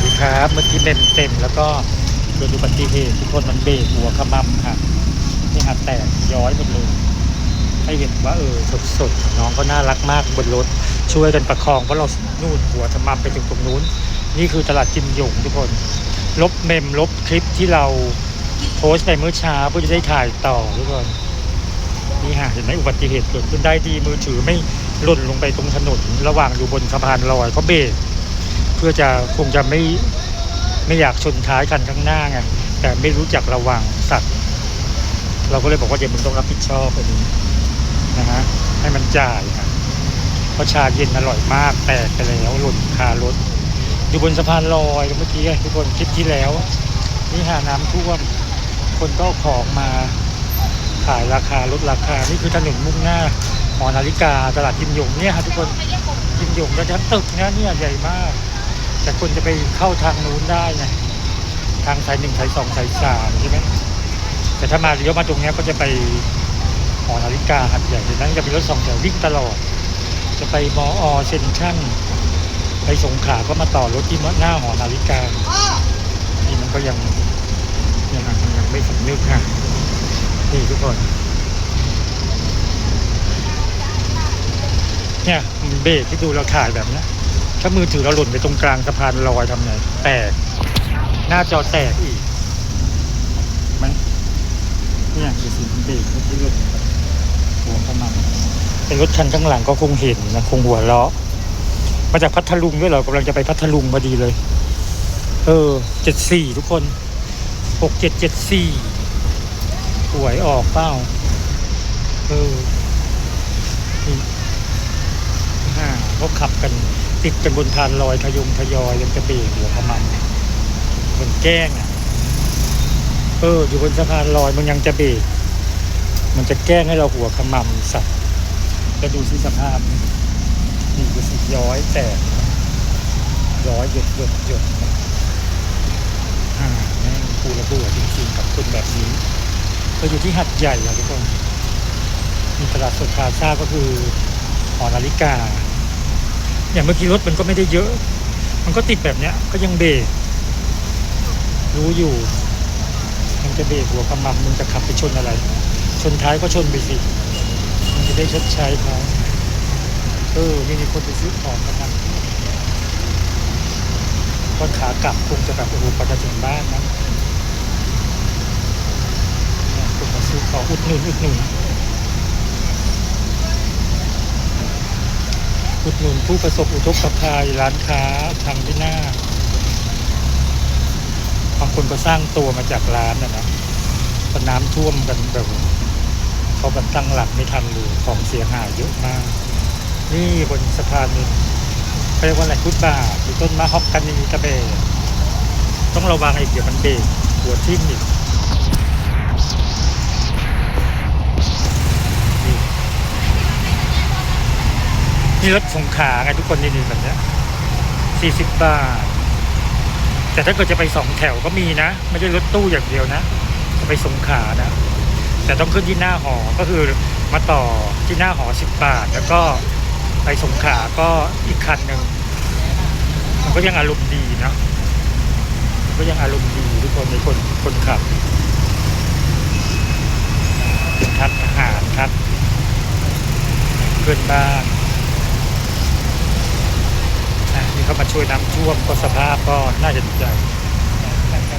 สดีครับ เมื่อกี้เต็มเต็มแล้วก็เกิดอุบัติเหตุทุกคนมันเบรกหัวขมำค่ะนี่ฮะแตกย้อยหมดเลยให้เห็นว่าเออสดๆน้องก็น่ารักมากบนรถช่วยกันประคองเพราะเรานู่นหัวขมำไปถึงตรงนู้น นี่คือตลาดจิมหยงทุกคน ลบเมมลบคลิปที่เราโพสต์ไปเมื่อเช้าเพื่อจะได้ถ่ายต่อทุกคนนี่ฮะเห็นไหมอุบัติเหตุเกิดขึ้นได้ดีมือถือไม่หล่นลงไปตรงถนนระหว่างอยู่บนสะพานลอยก็เบรก เพื่อจะคงจะไม่ไม่อยากชนท้ายคันข้างหน้าไงแต่ไม่รู้จักระวังสัตว์ เราก็เลยบอกว่าเดี๋ยวมึงต้องรับผิดชอบอันนี้นะฮะให้มันจ่ายค่ะเพราะชาเย็นอร่อยมากแตกไปแล้วหล่นคารถ อยู่บนสะพานลอยเมื่อกี้ทุกคนคลิปที่แล้วนี่หาน้ำท่วมคนก็ของมาขายราคาลดราคา นี่คือถนนมุ่งหน้าหอนาฬิกาตลาดกิมหยงเนี่ยฮะทุกคนกิมหยงก็ทั้งตึกนะเนี่ยใหญ่มาก แต่คนจะไปเข้าทางนู้นได้ไงทางสายหนึ่งสายสองสายสามใช่ไหมแต่ถ้ามาเลี้ยวมาตรงนี้ก็จะไปหอนาฬิกาหัดใหญ่ดังนั้นจะมีรถสองแถววิ่งตลอด จะไปมออเซนทรันไปสงขลาก็มาต่อรถที่หน้าหอนาฬิกานี่มันก็ยังยังยังไม่สำนึกค่ะนี่ทุกคนเนี่ยมันเบรกที่ดูเราถ่ายแบบเนี้ย ถ้ามือถือเราหล่นไปตรงกลางสะพานลอยทำไงแตกหน้าจอแตกอีกเห็นไหมันเนี่ยดูสิมันเบรกที่หล่นไปหัวขมันเป็นรถคันข้างหลังก็คงเห็นนะคงหัวเราะมาจากพัทลุงด้วยเหรอกำลังจะไปพัทลุงพอดีเลย เออเจ็ดสี่ทุกคนหกเจ็ดเจ็ดสี่หวยออกเปล่าเออนี่ฮ่าเขาขับกัน ติดกันบนทานลอยทยงทยอยยังจะเบรกหัวขมันมันแกล้งอะ เออ อยู่บนสะพานลอยมันยังจะเบรกมันจะแกล้งให้เราหัวขมำสัตว์จะดูสิสภาพนี่นี่ดูสิย้อยแตกย้อยหยดหยดหยดอ่าแม่งปูระเบื่อจริงๆกับคนแบบนี้เราอยู่ที่หัดใหญ่อะทุกคนมีตลาดสดพาซ่าก็คือหอนาฬิกา อย่างเมื่อกี้รถมันก็ไม่ได้เยอะ มันก็ติดแบบเนี้ย ก็ยังเบรกรู้อยู่ มันจะเบรกหัวกำมังมึงจะขับไปชนอะไร ชนท้ายก็ชนไปสิมันจะได้ชดใช้เขาเออนี่มีคนไปซื้อของกันนะตอนขากลับคงจะแบบโอ้โหกว่าจะถึงบ้านนะคนมาซื้อของอุดหนุนอุดหนุน อุดหนุนผู้ประสบอุทกภัยร้านค้าทางที่หน้าบางคนก็สร้างตัวมาจากร้านนะนะพอน้ำท่วมกันแบบเขาแบบตั้งหลักไม่ทันเลยของเสียหายเยอะมาก นี่บนสะพานนี้เรียกว่าอะไรฟุตบาทหรือต้นมะฮอกกานีตะเบต้องระวังอีกเดี๋ยวมันเบรกหัวทิ่มอีก นี่รถสงขาไงทุกคนนี่นี่แบบเนี้ยสี่สิบบาท แต่ถ้าเกิดจะไปสองแถวก็มีนะ ไม่ใช่รถตู้อย่างเดียวนะจะไปสงขานะ แต่ต้องขึ้นที่หน้าหอ ก็คือมาต่อที่หน้าหอสิบบาท แล้วก็ไปสงขาก็อีกคันหนึ่งมันก็ยังอารมณ์ดีนะมันก็ยังอารมณ์ดีทุกคนในคนคนขับเป็นทัดอาหารทัดเพื่อนบ้านอะนี่ เขามาช่วยน้ำท่วมก็สภาพก็น่าจะดีใจ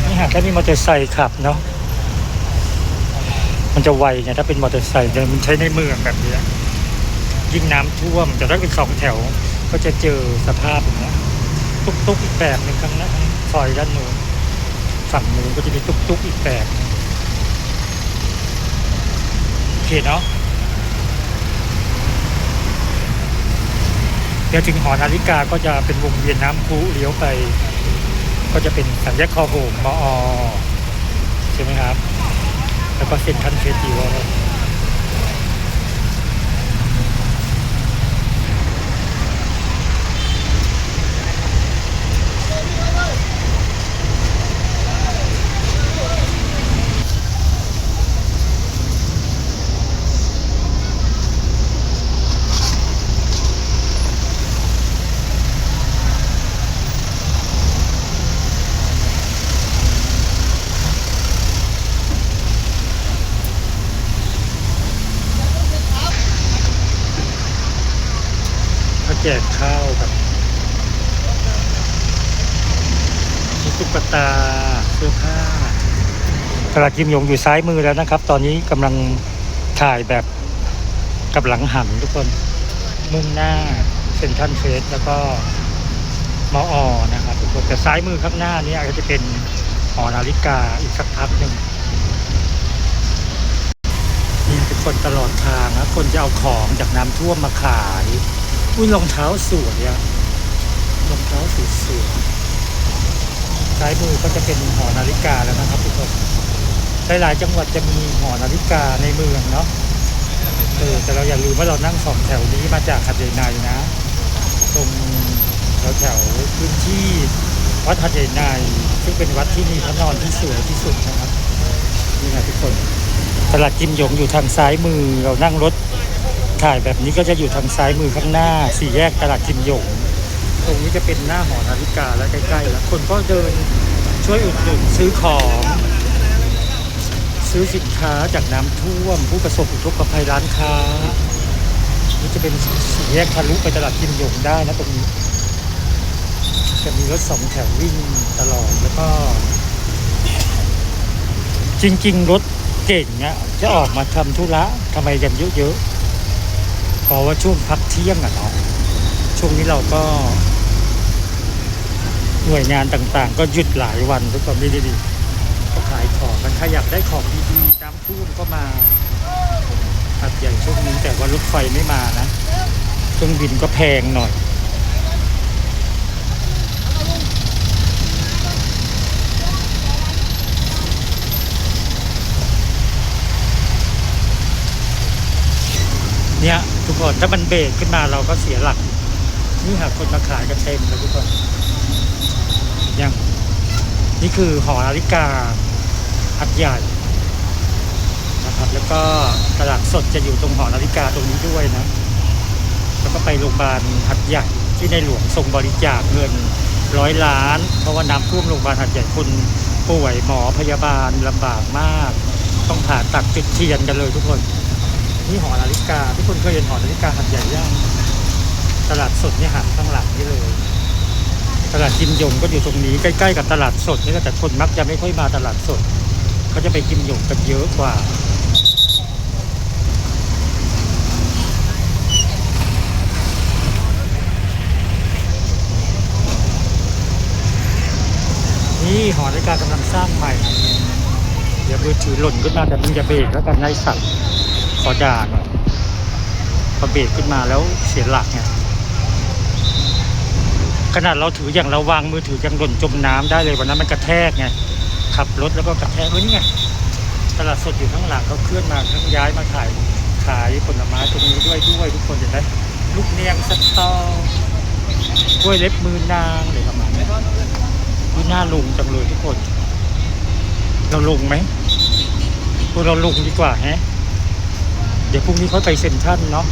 นี่หากแค่มีมอเตอร์ไซค์ขับเนาะมันจะไวไงถ้าเป็นมอเตอร์ไซค์แต่มันใช้ในเมืองแบบนี้ยิ่งน้ำท่วมแต่ถ้าเป็นสองแถวก็จะเจอสภาพอย่างเงี้ยตุ๊กตุ๊กอีกแบบหนึ่งข้างหน้าซอยด้านนู้นฝั่งนู้นก็จะมีตุ๊กตุ๊กอีกแบบหนึ่งโอเคเนาะ เดี๋ยวถึงหอนาฬิกาก็จะเป็นวงเวียนน้ำพุเลี้ยวไป ก็จะเป็นสัญญาคอโหมมอใช่ไหมครับ แล้วก็เซ็นทรัลเฟสติวัล ตุ๊กตาเสื้อผ้าตลาดกิมยงอยู่ซ้ายมือแล้วนะครับ ตอนนี้กำลังถ่ายแบบกับหลังหันทุกคน มุ่งหน้าเซ็นทรัลเฟสแล้วก็มออนะครับทุกคนแต่ซ้ายมือข้างหน้านี้อาจจะเป็นหอนาฬิกาอีกสักพักหนึ่งนี่ทุกคนตลอดทางนะคนจะเอาของจากน้ำท่วมมาขาย อุ้ยรองเท้าสวยอะรองเท้าสวย ซ้ายมือก็จะเป็นหอนาฬิกาแล้วนะครับทุกคนหลายๆจังหวัดจะมีหอนาฬิกาในเมืองเนาะเออแต่เราอย่าลืมว่าเรานั่งสองแถวนี้มาจากหัดใหญ่ในนะ ตรงแถวแถวๆพื้นที่วัดหัดใหญ่ในซึ่งเป็นวัดที่มีพระนอนที่สวยที่สุดนะครับนี่นะทุกคนตลาดกิมหยงอยู่ทางซ้ายมือเรานั่งรถถ่ายแบบนี้ก็จะอยู่ทางซ้ายมือข้างหน้าสี่แยกตลาดกิมหยง ตรงนี้จะเป็นหน้าหอนาฬิกาแล้วใกล้ๆแล้วคนก็เดินช่วยอุดหนุนซื้อของ ซื้อสินค้าจากน้ำท่วม ผู้ประสบอุทกภัยร้านค้า นี่จะเป็นสี่แยกทะลุไปตลาดกิมหยงได้นะตรงนี้ จะมีรถสองแถววิ่งตลอดแล้วก็ จริง ๆ รถเก่งเนี่ยจะออกมาทำธุระทำไมกันเยอะๆเพราะว่าช่วงพักเที่ยงอะเนาะ ช่วงนี้เราก็ หน่วยงานต่างๆ ก็หยุดหลายวันทุกคนดีๆก็ขายของกันถ้าอยากได้ของดีๆน้ำท่วมก็มาหัดใหญ่ช่วงนี้แต่ว่ารถไฟไม่มานะเครื่องบินก็แพงหน่อยเนี่ยทุกคนถ้ามันเบรกขึ้นมาเราก็เสียหลัก นี่หากคนมาขายกันเต็มเลยทุกคนยังนี่คือหอนาฬิกาหัดใหญ่นะครับ แล้วก็ตลาดสดจะอยู่ตรงหอนาฬิกาตรงนี้ด้วยนะ แล้วก็ไปโรงพยาบาลหัดใหญ่ที่ในหลวงทรงบริจาคเงินร้อยล้าน เพราะว่าน้ำท่วมโรงพยาบาลหัดใหญ่คนป่วยหมอพยาบาลลำบากมาก ต้องผ่าตัดจุดเทียนกันเลยทุกคน นี่หอนาฬิกาทุกคนเคยเห็นหอนาฬิกาหัดใหญ่ย่าง ตลาดสดนี่หันข้างหลังนี่เลย ตลาดกิมยงก็อยู่ตรงนี้ใกล้ๆกับตลาดสดนี่แหละแต่คนมักจะไม่ค่อยมาตลาดสดเขาจะไปกิมยงกันเยอะกว่านี่หอนาฬิกากำลังสร้างใหม่ เดี๋ยวมือถือหล่นขึ้นมาแต่มึงอย่าเบรกแล้วกันนายสัตว์ขอด่าหน่อยพอเบรกขึ้นมาแล้วเสียหลักไง ขนาดเราถืออย่างระวังมือถือยังหล่นจมน้ำได้เลยวันนั้นมันกระแทกไงขับรถแล้วก็กระแทกเฮ้ยนี่ไงตลาดสดอยู่ข้างหลังเขาเคลื่อนมาทั้งย้ายมาขายขายผลไม้ตรงนี้ด้วยด้วยทุกคนเห็นไหมลูกเนียงสตอกล้วยเล็บมือนางอะไรประมาณนี้ดูน่าลุงจังเลยทุกคน เราลงไหมพวกเราลงดีกว่าแฮะ เดี๋ยวพรุ่งนี้เขาไปเซ็นทรัลเนาะ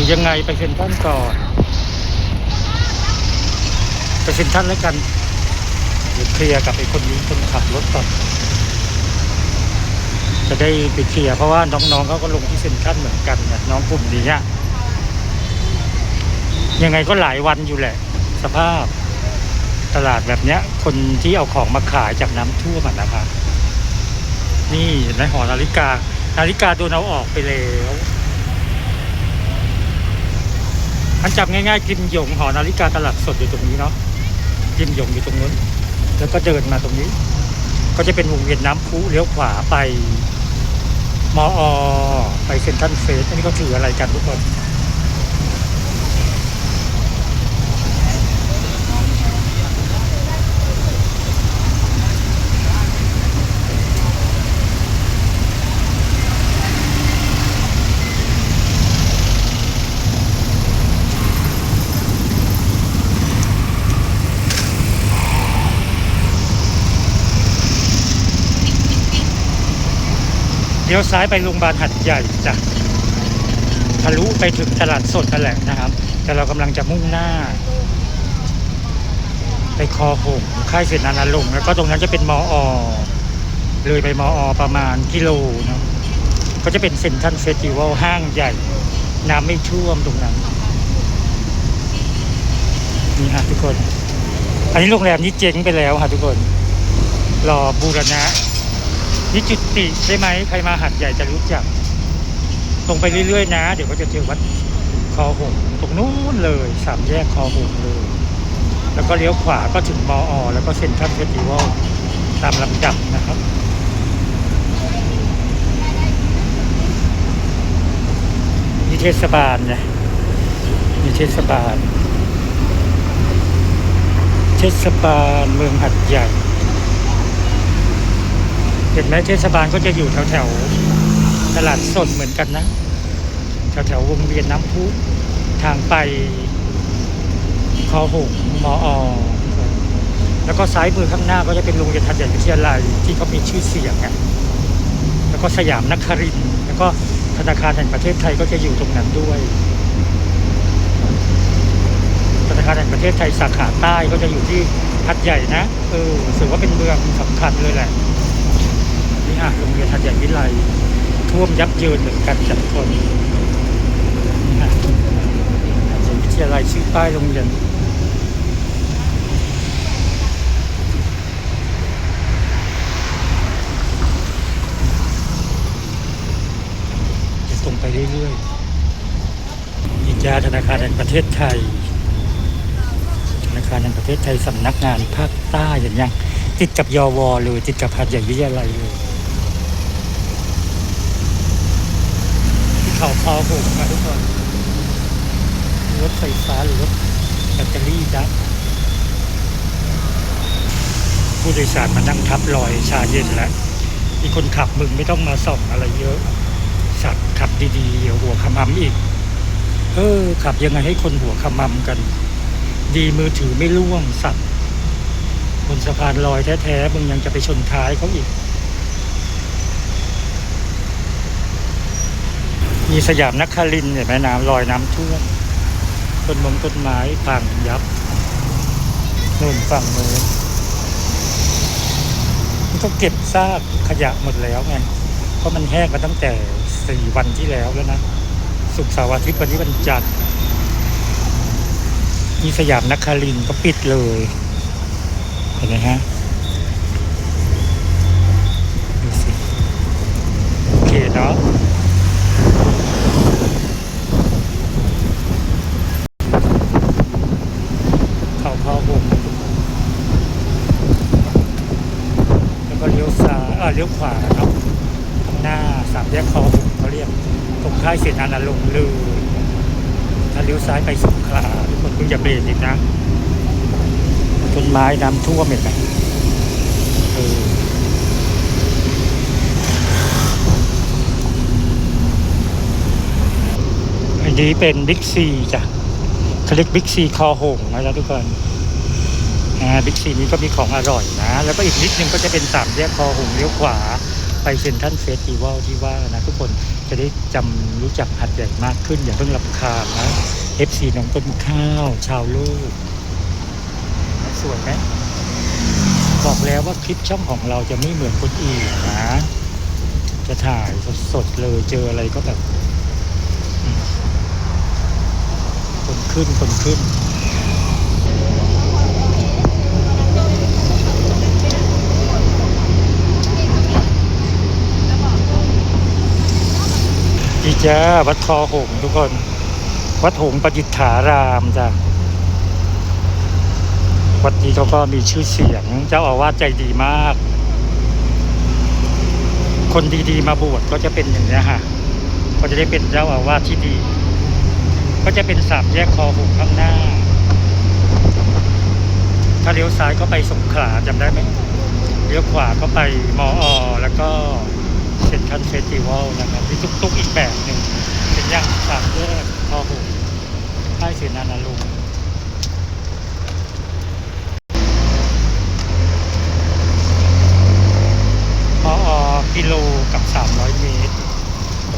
รือยังไงไปเซ็นทรัลก่อน ไปเซ็นทรัลแล้วกันเดี๋ยวเคลียร์กับไอ้คนนี้คนขับรถก่อนจะได้ไปเคลียร์เพราะว่าน้องๆเขาก็ลงที่เซ็นทรัลเหมือนกันเนี่ยน้องกลุ่มนี้อะยังไงก็หลายวันอยู่แหละ สภาพตลาดแบบเนี้ย คนที่เอาของมาขายจากน้ำท่วมอะนะคะ นี่เห็นไหมหอนาฬิกา นาฬิกาโดนเอาออกไปแล้ว อันจับง่ายๆกิมหยงหอนาฬิกาตลาดสดอยู่ตรงนี้เนาะกิมหยงอยู่ตรงนู้น แล้วก็เดินมาตรงนี้ ก็จะเป็นวงเวียนน้ำพุเลี้ยวขวาไปมออไปเซ็นทรัลเฟสอันนี้ก็ถืออะไรกันทุกคน ยวซ้ายไปโรงพยาบาลหัดใหญ่จ้ะทะลุไปถึงตลาดสดนั่นแหละนะครับ แต่เรากำลังจะมุ่งหน้า ไปคอหงค่ายเสนานาลงแล้วก็ตรงนั้นจะเป็นมออเลยไปมออประมาณกิโลเนาะก็จะเป็นเซ็นทรัลเฟสติวัลห้างใหญ่ น้ำไม่ท่วมตรงนั้น นี่ฮะทุกคน อันนี้โรงแรมนี้เจ๊งไปแล้วค่ะทุกคน รอบูรณะ นี่จุติใช่ไหมใครมาหัดใหญ่จะรู้จัก ตรงไปเรื่อยๆนะ เดี๋ยวก็จะเจอวัดคอหงส์ตรงนู้นเลยสามแยกคอหงส์เลย แล้วก็เลี้ยวขวาก็ถึงมออแล้วก็เซ็นทรัลเฟสติวัลตามลำดับนะครับนี่เทศบาลนะนี่เทศบาล เทศบาลเมืองหัดใหญ่ เห็นไหมเทศบาลก็จะอยู่แถวแถวๆตลาดสดเหมือนกันนะแถวแถวๆวงเวียนน้ำพุทางไปคอหงมออแล้วก็ซ้ายมือข้างหน้าก็จะเป็นโรงเรียนทัดใหญ่วิทยาลัยที่เขามีชื่อเสียงอะแล้วก็สยามนครินแล้วก็ธนาคารแห่งประเทศไทยก็จะอยู่ตรงนั้นด้วย ธนาคารแห่งประเทศไทยสาขาใต้ก็จะอยู่ที่ทัดใหญ่นะเออถือว่าเป็นเมืองสำคัญเลยแหละ นี่ฮะโรงเรียนทัดใหญ่วิไลท่วมยับเยินเหมือนกันจัดคนนี่ฮะทัดใหญ่วิทยาลัยชื่อป้ายโรงเรียนจะตรงไปเรื่อยๆยินยาธนาคารแห่งประเทศไทยธนาคารแห่งประเทศไทยสำนักงานภาคใต้อย่างยังติดกับยอวอเลยติดกับหาดใหญ่วิทยาลัยเลย เขาคอหงส์มาทุกคนรถไฟฟ้าหรือรถแบตเตอรี่ดับผู้โดยสารมานั่งทับรอยชาเย็นแล้วอีกคนขับมึงไม่ต้องมาส่องอะไรเยอะ สัตว์ขับดีๆเดี๋ยวหัวขมำอีก เออ ขับยังไงให้คนหัวขมำกัน ดีมือถือไม่ร่วงสัตว์บนสะพานลอยแท้ๆมึงยังจะไปชนท้ายเขาอีก มีสยามนักคารินเห็นไหมน้ำลอยน้ำท่วมต้นมงต้นไม้พังยับนู่นฝั่งโน้นมันก็เก็บซากขยะหมดแล้วไงเพราะมันแห้งมาตั้งแต่สี่วันที่แล้วแล้วนะสุกร์เสาร์อาทิตย์วันนี้วันจันทร์มีสยามนักคารินก็ปิดเลย เห็นไหมฮะดูสิโอเคเนาะ เขาพอวงแล้วก็เลี้ยวซ้ายเออเลี้ยวขวาเนาะ ข้างหน้าสามแยกคอหุงเขาเรี ยกตรงค่ายเสนานาลงค์เลยถ้าเลี้ยวซ้ายไปสงขลาทุกคนก็อย่าเบรกอีกนะต้นไม้น้ำท่วมเห็นไหมเอออันนี้เป็นบิ๊กซีจ้ะเขาเรียกบิ๊กซีคอหงนะจ๊ะทุกคนบิ๊กซีนี้ก็มีของอร่อยนะ แล้วก็อีกนิดนึงก็จะเป็นสามแยกคอหงเลี้ยวขวา ไปเซ็นทรัลเฟสติวัลที่ว่านะทุกคนจะได้จำรู้จักหัดใหญ่มากขึ้น อย่าเพิ่งรับคาญนะ FC น้องต้นข้าวชาวโลก สวยไหมบอกแล้วว่าคลิปช่องของเราจะไม่เหมือนคนอื่นนะ จะถ่ายสดๆเลยเจออะไรก็แบบคนขึ้นคนขึ้น ดีจ้าวัดคอหงส์ทุกคน วัดหงส์ประดิษฐารามจ้ะวัดนี้เขาก็มีชื่อเสียง เจ้าอาวาสใจดีมาก คนดีๆมาบวชก็จะเป็นอย่างนี้ยฮะก็จะได้เป็นเจ้าอาวาสที่ดี ก็จะเป็นสามแยกคอหงส์ข้างหน้า ถ้าเลี้ยวซ้ายก็ไปสงขลาจำได้ไหมเลี้ยวขวาก็ไปมออแล้วก็ เซ็นทรัลเฟสติวัลนะครับมีตุ๊กๆอีกแบบหนึ่งเป็นย่างสามแยกพอหงค่ายเสนานาลุงพออกิโลกับ 300 เมตร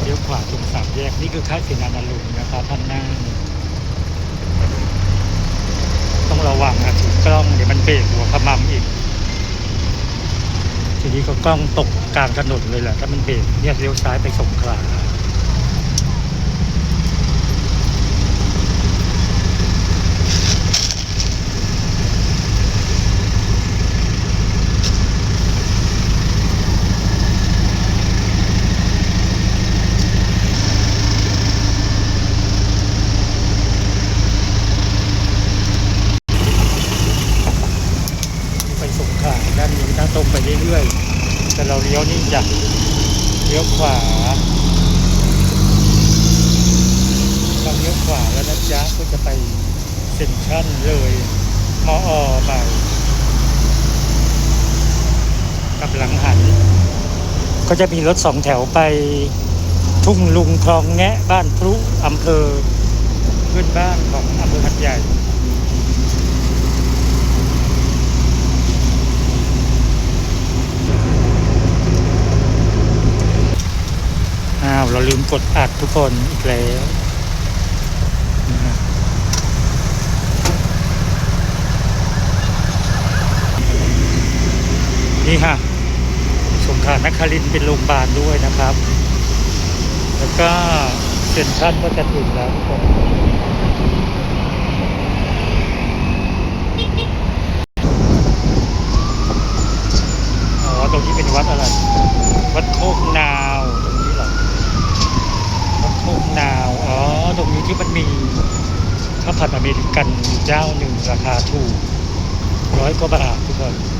เลี้ยวขวาตรงสามแยก นี่คือค่ายเสนานาลุงนะครับท่านหน้าต้องระวังนะถือกล้องเดี๋ยวมันเบรกหัวขมำอีก ทีนี้ก็กล้องตกกลางถนนเลยแหละถ้ามันเบรกเนี่ยเลี้ยวซ้ายไปสงขลา ตรงไปเรื่อยๆ แต่เราเลี้ยวนี่อยากเลี้ยวขวาเราเลี้ยวขวาแล้วนะจ๊ะก็จะไป เซ็นเลยมออไปกำลังหัน ก็จะมีรถสองแถวไปทุ่งลุงคลองแงะบ้านพรุอำเภอขึ้นบ้านของอำเภอหัดใหญ่อ้าว เราลืมกดอัดทุกคนอีกแล้วนี่ฮะ นี่ฮะสงขลานครินเป็นโรงพยาบาลด้วยนะครับ แล้วก็เซ็นทรัลก็จะถึงแล้วทุกคนอ๋อตรงนี้เป็นวัดอะไร วัดโคกนาวตรงนี้เหรอวัดโคกนาว อ๋อ ตรงนี้ที่มันมีข้าวผัดอเมริกันเจ้าหนึ่งราคาถูกร้อยกว่าบาททุกคน